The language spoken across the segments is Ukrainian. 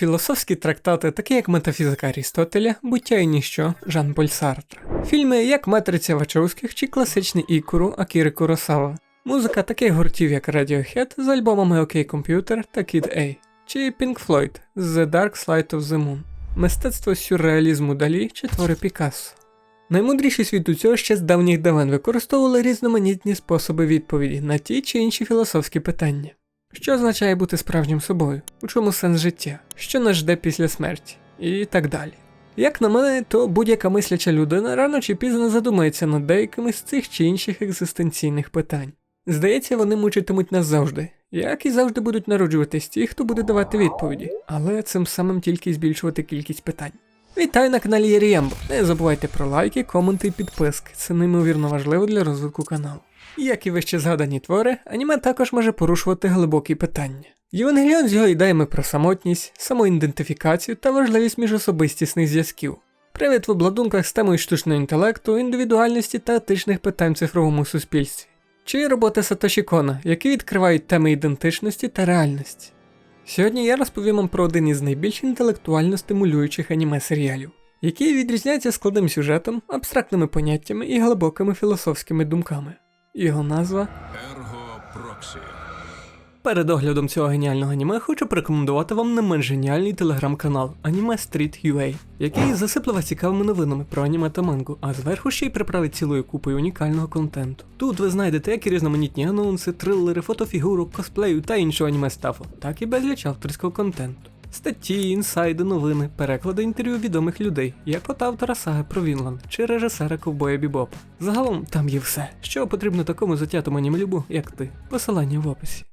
Філософські трактати, такі як метафізика Арістотеля, буття і ніщо Жан Поль Сартр. Фільми як Матриця Вачовських чи класичний Ікуру Акіри Куросава. Музика таких гуртів, як Radiohead з альбомами OK Computer та Kid A, чи Pink Floyd з The Dark Side of the Moon, мистецтво сюрреалізму Далі чи твори Пікассо. Наймудріші світ у цього ще з давніх давен використовували різноманітні способи відповіді на ті чи інші філософські питання. Що означає бути справжнім собою? У чому сенс життя? Що нас жде після смерті? І так далі. Як на мене, то будь-яка мисляча людина рано чи пізно задумається над деякими з цих чи інших екзистенційних питань. Здається, вони мучитимуть нас завжди, як і завжди будуть народжуватись ті, хто буде давати відповіді, але цим самим тільки збільшувати кількість питань. Вітаю на каналі Єріємбо. Не забувайте про лайки, коменти і підписки. Це неймовірно важливо для розвитку каналу. Як і вище згадані твори, аніме також може порушувати глибокі питання. Євангеліон з його ідеями про самотність, самоідентифікацію та важливість міжособистісних зв'язків. Привід в обладунках з темою штучного інтелекту, індивідуальності та етичних питань в цифровому суспільстві. Чи роботи Сатоші Кона, які відкривають теми ідентичності та реальності. Сьогодні я розповім вам про один із найбільш інтелектуально стимулюючих аніме серіалів, який відрізняється складним сюжетом, абстрактними поняттями і глибокими філософськими думками. Його назва Ерго Проксі. Перед оглядом цього геніального аніме хочу порекомендувати вам не менш геніальний телеграм-канал Anime Street UA, який засипле вас цікавими новинами про аніме та мангу, а зверху ще й приправить цілою купою унікального контенту. Тут ви знайдете як і різноманітні анонси, трилери, фотофігурок, косплею та іншого аніме стафу, так і безліч авторського контенту. Статті, інсайди, новини, переклади інтерв'ю відомих людей, як от автора саги про Вінланд чи режисера ковбоя Бібопа. Загалом там є все, що потрібно такому затятому анімелюбу, як ти. Посилання в описі.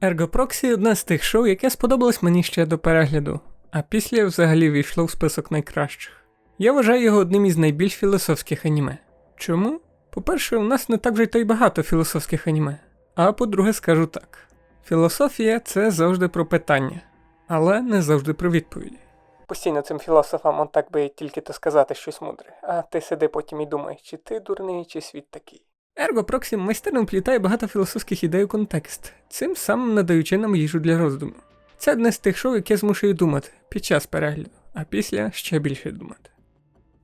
Ergo Proxy – одне з тих шоу, яке сподобалось мені ще до перегляду, а після взагалі війшло в список найкращих. Я вважаю його одним із найбільш філософських аніме. Чому? По-перше, у нас не так вже й то й багато філософських аніме. А по-друге, скажу так: філософія це завжди про питання, але не завжди про відповіді. Постійно цим філософам он так би тільки то сказати щось мудре, а ти сиди потім і думаєш, чи ти дурний, чи світ такий. Ergo Proxy майстерно вплітає багато філософських ідей у контекст, цим самим надаючи нам їжу для роздуму. Це одне з тих шоу, яке змушує думати під час перегляду, а після ще більше думати.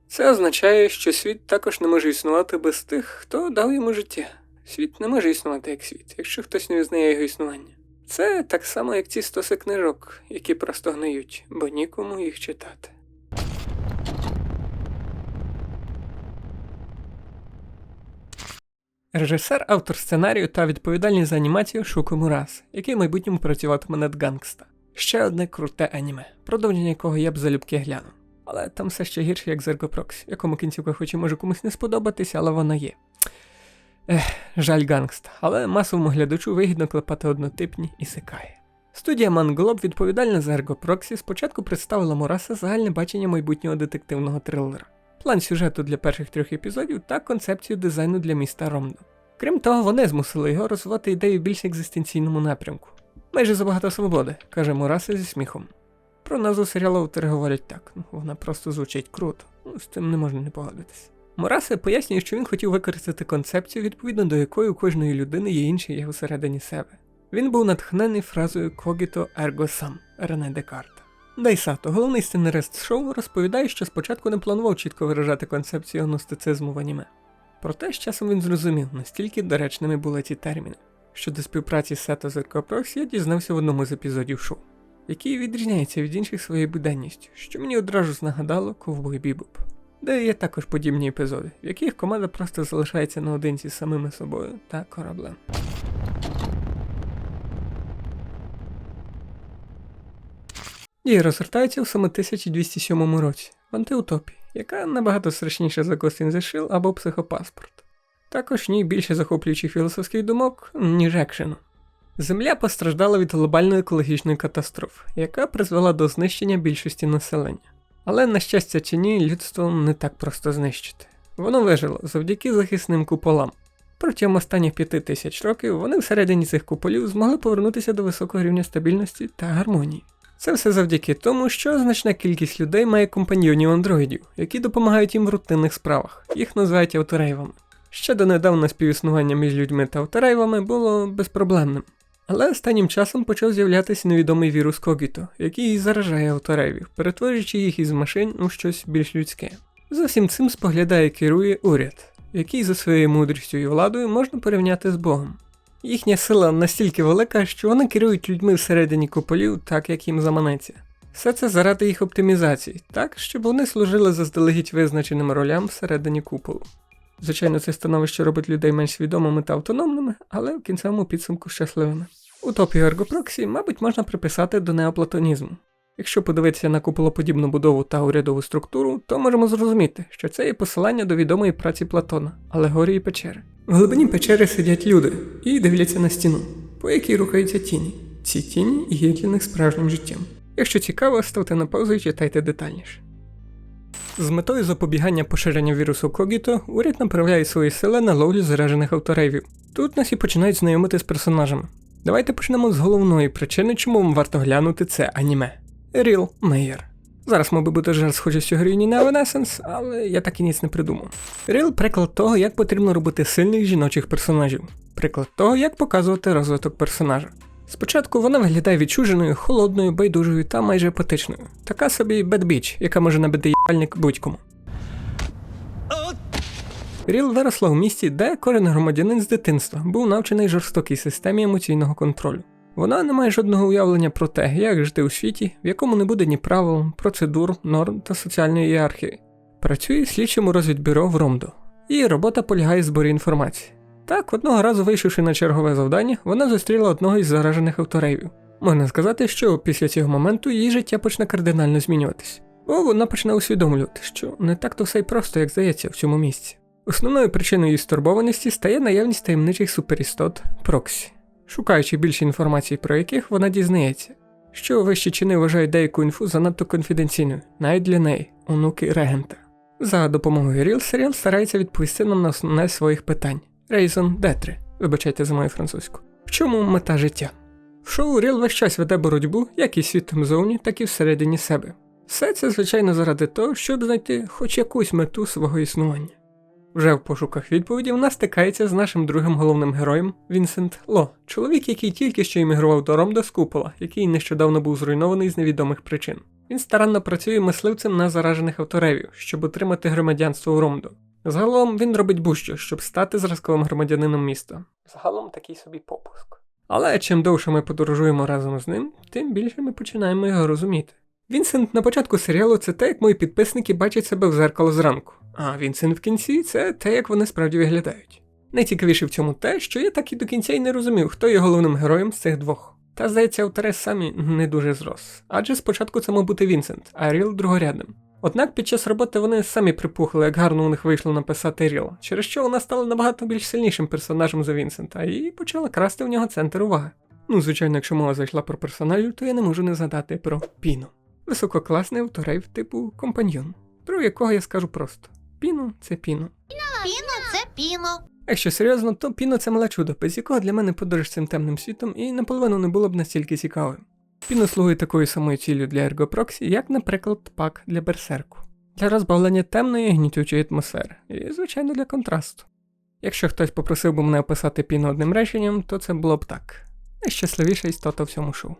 Це означає, що світ також не може існувати без тих, хто дав йому життя. Світ не може існувати як світ, якщо хтось не визнає його існування. Це так само, як ці стоси книжок, які просто гниють, бо нікому їх читати. Режисер, автор сценарію та відповідальний за анімацію Шуко Мурас, який в майбутньому працюватиме над Гангста. Ще одне круте аніме, продовження якого я б залюбки глянув. Але там все ще гірше, як Proxy, якому кінцівка хоч і може комусь не сподобатися, але вона є. Ех, жаль Гангста, але масовому глядачу вигідно клепати однотипні і сикає. Студія Манглоб, відповідальна за Ergo спочатку представила Мураса загальне бачення майбутнього детективного трилера план сюжету для перших трьох епізодів та концепцію дизайну для міста Ромдо. Крім того, вони змусили його розвивати ідею в більш екзистенційному напрямку. Майже забагато свободи, каже Мураса зі сміхом. Про назву серіалу автори говорять так, ну вона просто звучить круто, ну з цим не можна не погодитись. Мурасе пояснює, що він хотів використати концепцію, відповідно до якої у кожної людини є інший є всередині себе. Він був натхнений фразою Cogito ergo sum Рене Декарта. Дайсато, головний сценарист шоу, розповідає, що спочатку не планував чітко виражати концепцію гностицизму в аніме. Проте з часом він зрозумів, настільки доречними були ці терміни. Щодо співпраці Сето з Еркопрокс я дізнався в одному з епізодів шоу, який відрізняється від інших своєю буденністю, що мені одразу ж нагадало ковбой Бібоп. Де є також подібні епізоди, в яких команда просто залишається наодинці з самими собою та кораблем. Дії розгортаються в саме 1207 році в антиутопії, яка набагато страшніша за Ghost Shell або психопаспорт. Також в ній більше захоплюючих філософських думок, ніж екшену. Земля постраждала від глобальної екологічної катастрофи, яка призвела до знищення більшості населення. Але, на щастя чи ні, людство не так просто знищити. Воно вижило завдяки захисним куполам. Протягом останніх п'яти тисяч років вони всередині цих куполів змогли повернутися до високого рівня стабільності та гармонії. Це все завдяки тому, що значна кількість людей має компаньйонів андроїдів, які допомагають їм в рутинних справах, їх називають авторейвами. Ще донедавна співіснування між людьми та авторейвами було безпроблемним. Але останнім часом почав з'являтися невідомий вірус Когіто, який заражає авторевів, перетворюючи їх із машин у щось більш людське. За всім цим споглядає і керує уряд, який за своєю мудрістю і владою можна порівняти з Богом. Їхня сила настільки велика, що вони керують людьми всередині куполів так, як їм заманеться. Все це заради їх оптимізації, так, щоб вони служили заздалегідь визначеним ролям всередині куполу. Звичайно, це становище робить людей менш свідомими та автономними, але в кінцевому підсумку щасливими. Утопію ергопроксі, мабуть, можна приписати до неоплатонізму. Якщо подивитися на куполоподібну будову та урядову структуру, то можемо зрозуміти, що це є посилання до відомої праці Платона, алегорії печери. В глибині печери сидять люди і дивляться на стіну, по якій рухаються тіні. Ці тіні є для них справжнім життям. Якщо цікаво, ставте на паузу і читайте детальніше. З метою запобігання поширення вірусу Когіто, уряд направляє свої сили на ловлю заражених авторейвів. Тут нас і починають знайомити з персонажами. Давайте почнемо з головної причини, чому вам варто глянути це аніме. Ріл Мейер. Зараз мав би бути жарт схожістю героїні на Evanescence, але я так і ніц не придумав. Ріл приклад того, як потрібно робити сильних жіночих персонажів. Приклад того, як показувати розвиток персонажа. Спочатку вона виглядає відчуженою, холодною, байдужою та майже апатичною. Така собі бедбіч, яка може набити їбальник будь-кому. Ріл виросла у місті, де кожен громадянин з дитинства був навчений жорстокій системі емоційного контролю. Вона не має жодного уявлення про те, як жити у світі, в якому не буде ні правил, процедур, норм та соціальної ієрархії. Працює слідчим у розвідбюро в Ромдо. Її робота полягає в зборі інформації. Так, одного разу вийшовши на чергове завдання, вона зустріла одного із заражених авторейвів. Можна сказати, що після цього моменту її життя почне кардинально змінюватись, бо вона почне усвідомлювати, що не так то все й просто, як здається, в цьому місці. Основною причиною її стурбованості стає наявність таємничих суперістот Проксі, шукаючи більше інформації про яких вона дізнається, що вищі чини вважають деяку інфу занадто конфіденційною, навіть для неї, онуки регента. За допомогою Ріл серіал старається відповісти нам на основне своїх питань. Рейзон Детри, вибачайте за мою французьку. В чому мета життя? В шоу Ріл весь час веде боротьбу як і світом зовні, так і всередині себе. Все це, звичайно, заради того, щоб знайти хоч якусь мету свого існування. Вже в пошуках відповіді вона стикається з нашим другим головним героєм Вінсент Ло, чоловік, який тільки що іммігрував до Ромда з купола, який нещодавно був зруйнований з невідомих причин. Він старанно працює мисливцем на заражених авторевів, щоб отримати громадянство у Ромду. Загалом він робить будь-що, щоб стати зразковим громадянином міста. Загалом такий собі попуск. Але чим довше ми подорожуємо разом з ним, тим більше ми починаємо його розуміти. Вінсент на початку серіалу це те, як мої підписники бачать себе в зеркало зранку, а Вінсент в кінці це те, як вони справді виглядають. Найцікавіше в цьому те, що я так і до кінця й не розумів, хто є головним героєм з цих двох. Та здається, автори самі не дуже зрос. Адже спочатку це мав бути Вінсент, а Ріл другорядним. Однак під час роботи вони самі припухли, як гарно у них вийшло написати Ріл, через що вона стала набагато більш сильнішим персонажем за Вінсента і почала красти в нього центр уваги. Ну, звичайно, якщо мова зайшла про персонажів, то я не можу не згадати про Піно. Висококласний авторейв типу компаньйон, про якого я скажу просто: Піно це Піно. Піно це піно. Якщо серйозно, то Піно це мале чудо, без якого для мене подорож цим темним світом і наполовину не було б настільки цікавим. Піно слугує такою самою ціллю для ергопроксі, як, наприклад, пак для берсерку, для розбавлення темної гнітючої атмосфери, і, звичайно, для контрасту. Якщо хтось попросив би мене описати Піно одним реченням, то це було б так: найщасливіша істота в цьому шоу.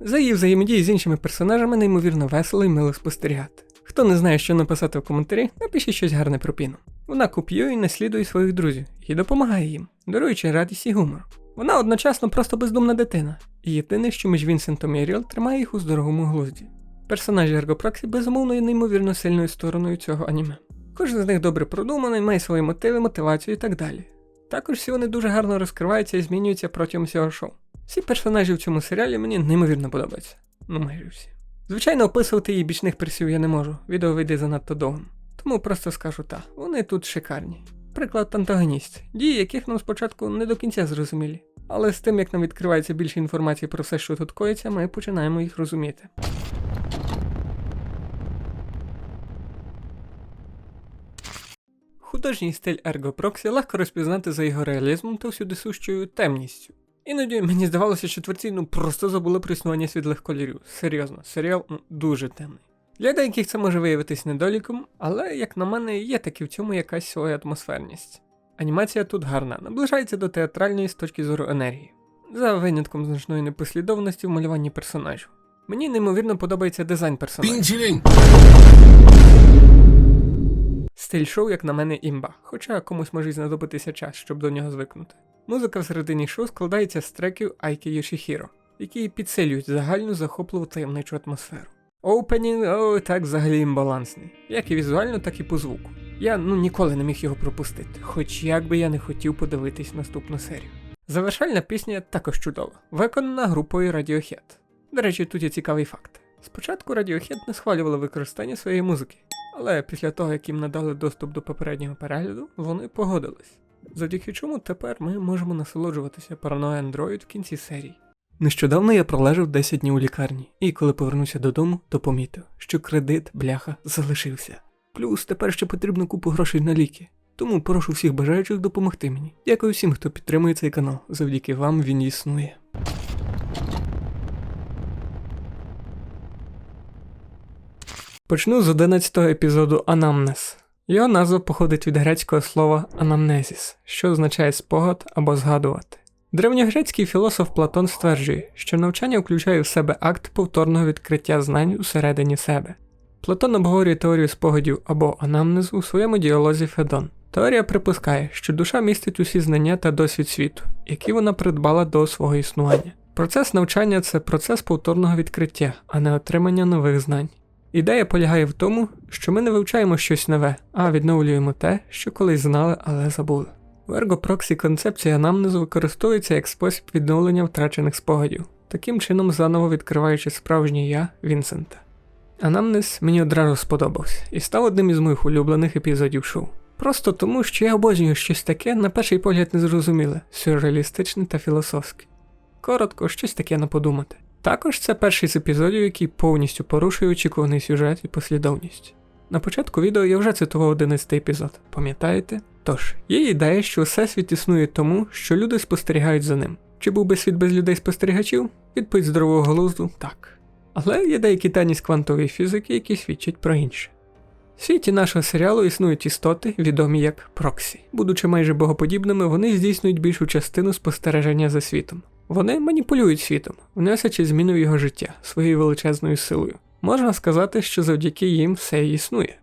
За її взаємодії з іншими персонажами неймовірно весело і мило спостерігати. Хто не знає, що написати в коментарі, напишіть щось гарне про Піну. Вона копіює і наслідує своїх друзів і допомагає їм, даруючи радість і гумор. Вона одночасно просто бездумна дитина, і єдине, що між Вінсентом і Ріл тримає їх у здоровому глузді. Персонажі Ергопроксі безумовно є неймовірно сильною стороною цього аніме. Кожен з них добре продуманий, має свої мотиви, мотивацію і так далі. Також всі вони дуже гарно розкриваються і змінюються протягом всього шоу. Всі персонажі в цьому серіалі мені неймовірно подобаються. Ну, майже всі. Звичайно, описувати її бічних персів я не можу, відео вийде занадто довгим. Тому просто скажу так, вони тут шикарні. Приклад антагоніст, дії яких нам спочатку не до кінця зрозумілі. Але з тим, як нам відкривається більше інформації про все, що тут коїться, ми починаємо їх розуміти. Художній стиль Ergo Proxy легко розпізнати за його реалізмом та всюди сущою темністю. Іноді мені здавалося, що творці ну просто забули про існування світлих кольорів. Серйозно, серіал ну, дуже темний. Для деяких це може виявитись недоліком, але, як на мене, є таки в цьому якась своя атмосферність. Анімація тут гарна, наближається до театральної з точки зору енергії. за винятком значної непослідовності в малюванні персонажів. Мені неймовірно подобається дизайн персонажів. Стиль шоу, як на мене, імба, хоча комусь може й знадобитися час, щоб до нього звикнути. Музика всередині шоу складається з треків Айкі Йошіхіро, які підсилюють загальну захопливу таємничу атмосферу. Оупенінг, о, так взагалі імбалансний, як і візуально, так і по звуку. Я ну ніколи не міг його пропустити, хоч як би я не хотів подивитись наступну серію. Завершальна пісня також чудова, виконана групою Radiohead. До речі, тут є цікавий факт. Спочатку Radiohead не схвалювали використання своєї музики, але після того, як їм надали доступ до попереднього перегляду, вони погодились. Завдяки чому тепер ми можемо насолоджуватися параною Android в кінці серії. Нещодавно я пролежав 10 днів у лікарні, і коли повернувся додому, то помітив, що кредит, бляха, залишився. Плюс тепер ще потрібно купу грошей на ліки. Тому прошу всіх бажаючих допомогти мені. Дякую всім, хто підтримує цей канал. Завдяки вам він існує. Почну з 11 епізоду Анамнез. Його назва походить від грецького слова анамнезіс, що означає спогад або згадувати. Древньогрецький філософ Платон стверджує, що навчання включає в себе акт повторного відкриття знань усередині себе. Платон обговорює теорію спогадів або анамнезу у своєму діалозі Федон. Теорія припускає, що душа містить усі знання та досвід світу, які вона придбала до свого існування. Процес навчання це процес повторного відкриття, а не отримання нових знань. Ідея полягає в тому, що ми не вивчаємо щось нове, а відновлюємо те, що колись знали, але забули. В ергопроксі концепція анамнезу використовується як спосіб відновлення втрачених спогадів, таким чином заново відкриваючи справжнє я Вінсента. Анамнез мені одразу сподобався і став одним із моїх улюблених епізодів шоу. Просто тому, що я обожнюю щось таке, на перший погляд незрозуміле, сюрреалістичне та філософське. Коротко, щось таке на подумати. Також це перший з епізодів, який повністю порушує очікуваний сюжет і послідовність. На початку відео я вже цитував 11 епізод, пам'ятаєте? Тож, є ідея, що всесвіт існує тому, що люди спостерігають за ним. Чи був би світ без людей спостерігачів? Відповідь здорового глузду так. Але є деякі дані з квантової фізики, які свідчать про інше. В світі нашого серіалу існують істоти, відомі як проксі. Будучи майже богоподібними, вони здійснюють більшу частину спостереження за світом. Вони маніпулюють світом, вносячи зміни в його життя своєю величезною силою. Можна сказати, що завдяки їм все існує.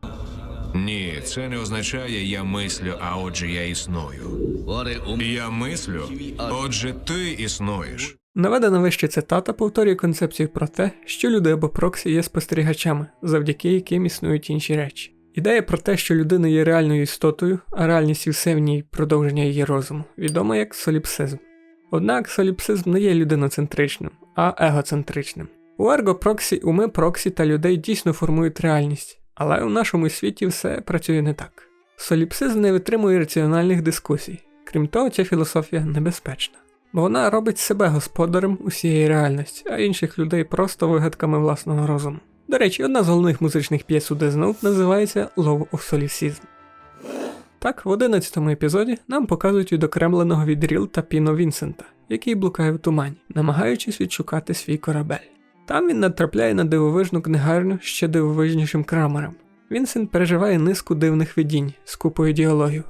Ні, це не означає я мислю, а отже я існую. Я мислю, отже ти існуєш. Наведена вище цитата повторює концепцію про те, що люди або проксі є спостерігачами, завдяки яким існують інші речі. Ідея про те, що людина є реальною істотою, а реальність і все в ній продовження її розуму, відома як соліпсизм. Однак соліпсизм не є людиноцентричним, а егоцентричним. У ергопроксі уми проксі та людей дійсно формують реальність, але у нашому світі все працює не так. Соліпсизм не витримує раціональних дискусій. Крім того, ця філософія небезпечна, бо вона робить себе господарем усієї реальності, а інших людей просто вигадками власного розуму. До речі, одна з головних музичних п'єс у Death називається Love of Solipsism. Так, в 11 епізоді нам показують відокремленого від Ріл та Піно Вінсента, який блукає в тумані, намагаючись відшукати свій корабель. Там він натрапляє на дивовижну книгарню ще дивовижнішим крамером. Вінсент переживає низку дивних видінь з купою діалогів.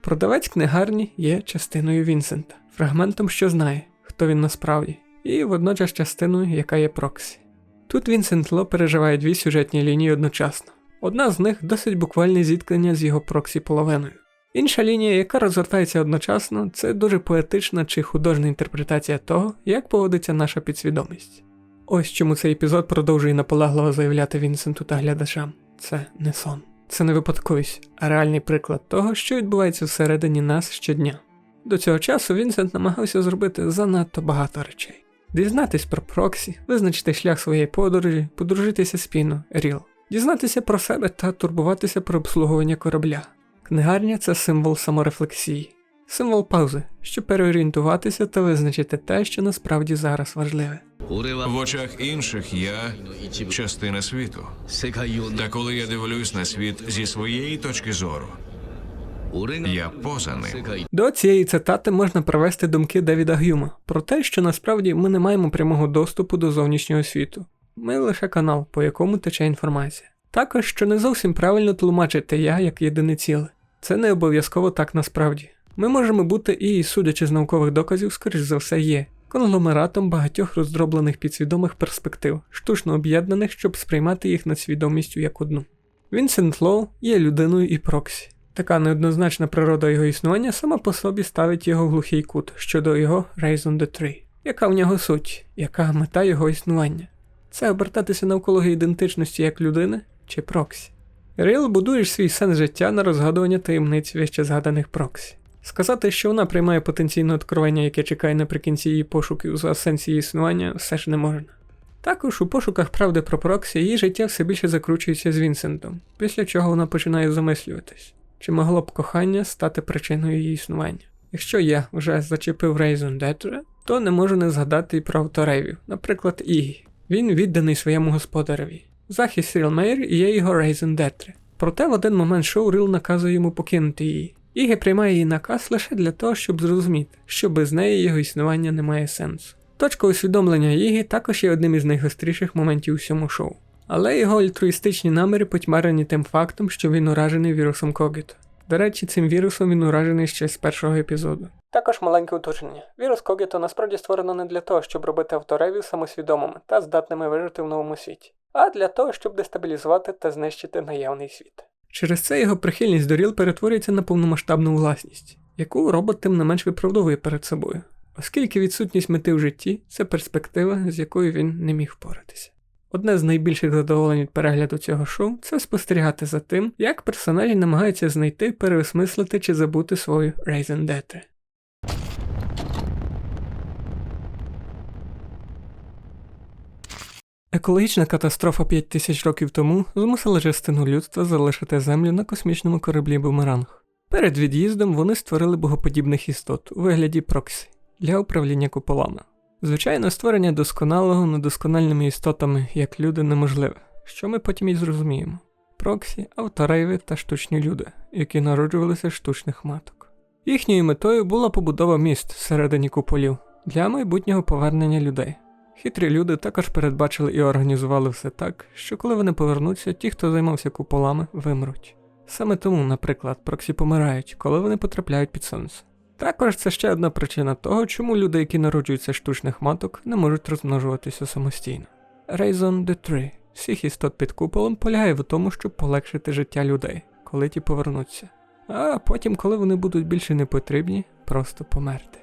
Продавець книгарні є частиною Вінсента, фрагментом, що знає, хто він насправді, і водночас частиною, яка є Проксі. Тут Вінсент Ло переживає дві сюжетні лінії одночасно. Одна з них досить буквальне зіткнення з його проксі половиною. Інша лінія, яка розгортається одночасно, це дуже поетична чи художня інтерпретація того, як поводиться наша підсвідомість. Ось чому цей епізод продовжує наполегливо заявляти Вінсенту та глядачам: це не сон, це не випадковість, а реальний приклад того, що відбувається всередині нас щодня. До цього часу Вінсент намагався зробити занадто багато речей: дізнатись про проксі, визначити шлях своєї подорожі, подружитися з Піно, Ріл, дізнатися про себе та турбуватися про обслуговування корабля. Книгарня це символ саморефлексії, символ паузи, щоб переорієнтуватися та визначити те, що насправді зараз важливе. В очах інших я частина світу. Та коли я дивлюсь на світ зі своєї точки зору, я поза ним. До цієї цитати можна привести думки Девіда Гюма про те, що насправді ми не маємо прямого доступу до зовнішнього світу. Ми лише канал, по якому тече інформація. Також, що не зовсім правильно тлумачити я як єдине ціле. Це не обов'язково так насправді. Ми можемо бути і, судячи з наукових доказів, скоріш за все є конгломератом багатьох роздроблених підсвідомих перспектив, штучно об'єднаних, щоб сприймати їх над свідомістю як одну. Вінсент Лоу є людиною і проксі. Така неоднозначна природа його існування сама по собі ставить його глухий кут щодо його Raison the Tree. Яка в нього суть, яка мета його існування? Це обертатися навколо ідентичності як людини чи проксі. Ріл будуєш свій сенс життя на розгадування таємниць вище згаданих проксі. Сказати, що вона приймає потенційне откровення, яке чекає наприкінці її пошуків за сенс її існування, все ж не можна. Також у пошуках правди про Проксі її життя все більше закручується з Вінсентом, після чого вона починає замислюватись, чи могло б кохання стати причиною її існування. Якщо я вже зачепив Рейзон Детре, то не можу не згадати і про авторевів, наприклад, Ігі. Він відданий своєму господареві. Захист Ріл Мейр є його Рейзен Детре. Проте в один момент шоу Ріл наказує йому покинути її. Ігі приймає її наказ лише для того, щоб зрозуміти, що без неї його існування не має сенсу. Точка усвідомлення Ігі також є одним із найгостріших моментів у всьому шоу. Але його альтруїстичні наміри потьмарені тим фактом, що він уражений вірусом Когіто. До речі, цим вірусом він уражений ще з першого епізоду. Також маленьке уточнення. Вірус Когіто насправді створено не для того, щоб робити авторевів самосвідомими та здатними вижити в новому світі, а для того, щоб дестабілізувати та знищити наявний світ. Через це його прихильність до Ріл перетворюється на повномасштабну власність, яку робот тим не менш виправдовує перед собою, оскільки відсутність мети в житті це перспектива, з якою він не міг впоратися. Одне з найбільших задоволень від перегляду цього шоу це спостерігати за тим, як персонажі намагаються знайти, переосмислити чи забути свою Рейзен Екологічна катастрофа 5 тисяч років тому змусила частину людства залишити землю на космічному кораблі Бумеранг. Перед від'їздом вони створили богоподібних істот у вигляді проксі для управління куполами. Звичайно, створення досконалого недоскональними істотами як люди неможливе, що ми потім і зрозуміємо. Проксі, авторейви та штучні люди, які народжувалися штучних маток. Їхньою метою була побудова міст всередині куполів для майбутнього повернення людей. Хитрі люди також передбачили і організували все так, що коли вони повернуться, ті, хто займався куполами, вимруть. Саме тому, наприклад, проксі помирають, коли вони потрапляють під сонце. Також це ще одна причина того, чому люди, які народжуються штучних маток, не можуть розмножуватися самостійно. Raison the Tree всіх істот під куполом полягає в тому, щоб полегшити життя людей, коли ті повернуться. А потім, коли вони будуть більше не потрібні, просто померти.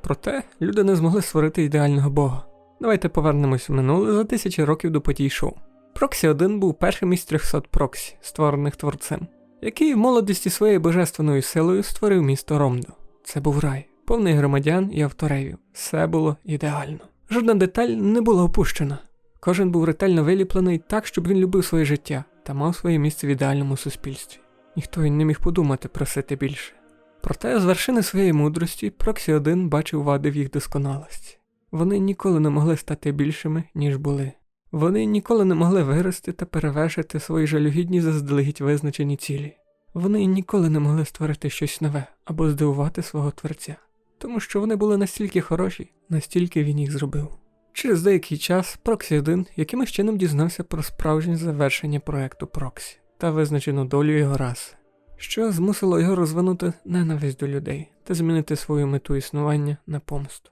Проте люди не змогли створити ідеального бога. Давайте повернемось в минуле за тисячі років до подій шоу. Проксі 1 був першим із 300 проксі, створених творцем, який в молодості своєю божественною силою створив місто Ромдо. Це був рай, повний громадян і авторевів. Все було ідеально. Жодна деталь не була опущена. Кожен був ретельно виліплений так, щоб він любив своє життя та мав своє місце в ідеальному суспільстві. Ніхто й не міг подумати просити більше. Проте з вершини своєї мудрості Проксі 1 бачив вади в їх досконалості. Вони ніколи не могли стати більшими, ніж були. Вони ніколи не могли вирости та перевершити свої жалюгідні заздалегідь визначені цілі. Вони ніколи не могли створити щось нове або здивувати свого творця, тому що вони були настільки хороші, настільки він їх зробив. Через деякий час Проксі 1 якимось чином дізнався про справжнє завершення проекту Проксі та визначену долю його раси, що змусило його розвинути ненависть до людей та змінити свою мету існування на помсту.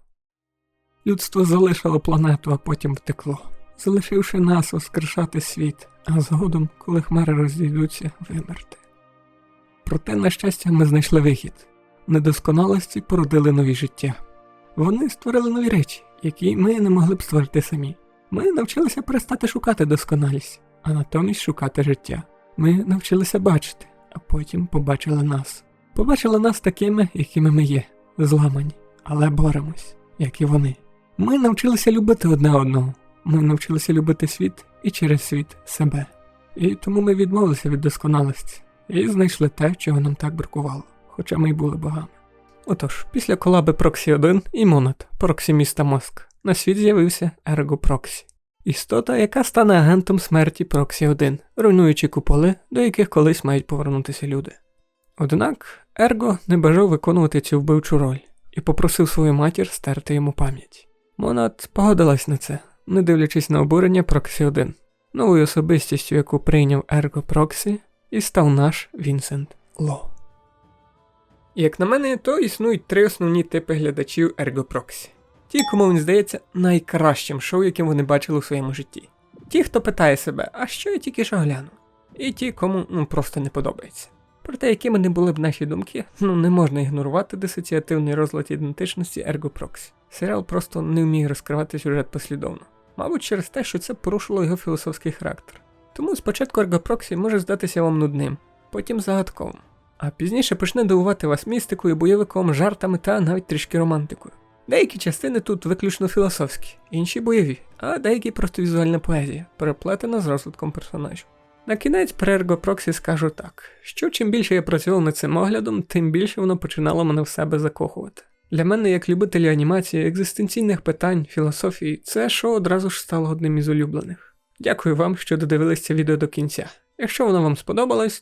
Людство залишило планету, а потім втекло, залишивши нас воскрешати світ, а згодом, коли хмари розійдуться, вимерти. Проте, на щастя, ми знайшли вихід. Недосконалості породили нові життя. Вони створили нові речі, які ми не могли б створити самі. Ми навчилися перестати шукати досконалість, а натомість шукати життя. Ми навчилися бачити, а потім побачили нас. Побачили нас такими, якими ми є, зламані, але боремось, як і вони. Ми навчилися любити одне одного. Ми навчилися любити світ і через світ себе. І тому ми відмовилися від досконалості і знайшли те, чого нам так бракувало, хоча ми й були богами. Отож, після колаби Proxy 1 і Monad, Proxy міста Моск, на світ з'явився Ergo Proxy. Істота, яка стане агентом смерті Proxy 1, руйнуючи куполи, до яких колись мають повернутися люди. Однак Ерго не бажав виконувати цю вбивчу роль і попросив свою матір стерти йому пам'ять. Монад погодилась на це, не дивлячись на обурення Proxy 1, новою особистістю, яку прийняв Ergo Proxy, і став наш Вінсент Ло. Як на мене, то існують три основні типи глядачів Ergo Proxy. Ті, кому він здається найкращим шоу, яким вони бачили у своєму житті. Ті, хто питає себе, а що я тільки що глянув? І ті, кому ну, просто не подобається. Проте, якими не були б наші думки, ну не можна ігнорувати дисоціативний розлад ідентичності Ergo Proxy. Серіал просто не вміє розкривати сюжет послідовно. Мабуть, через те, що це порушило його філософський характер. Тому спочатку Proxy може здатися вам нудним, потім загадковим, а пізніше почне дивувати вас містикою, бойовиком, жартами та навіть трішки романтикою. Деякі частини тут виключно філософські, інші бойові, а деякі просто візуальна поезія, переплетена з розвитком персонажів. На кінець Ergo Proxy скажу так: що чим більше я працював над цим оглядом, тим більше воно починало мене в себе закохувати. Для мене, як любителя анімації, екзистенційних питань, філософії, це шоу одразу ж стало одним із улюблених. Дякую вам, що додивились це відео до кінця. Якщо воно вам сподобалось,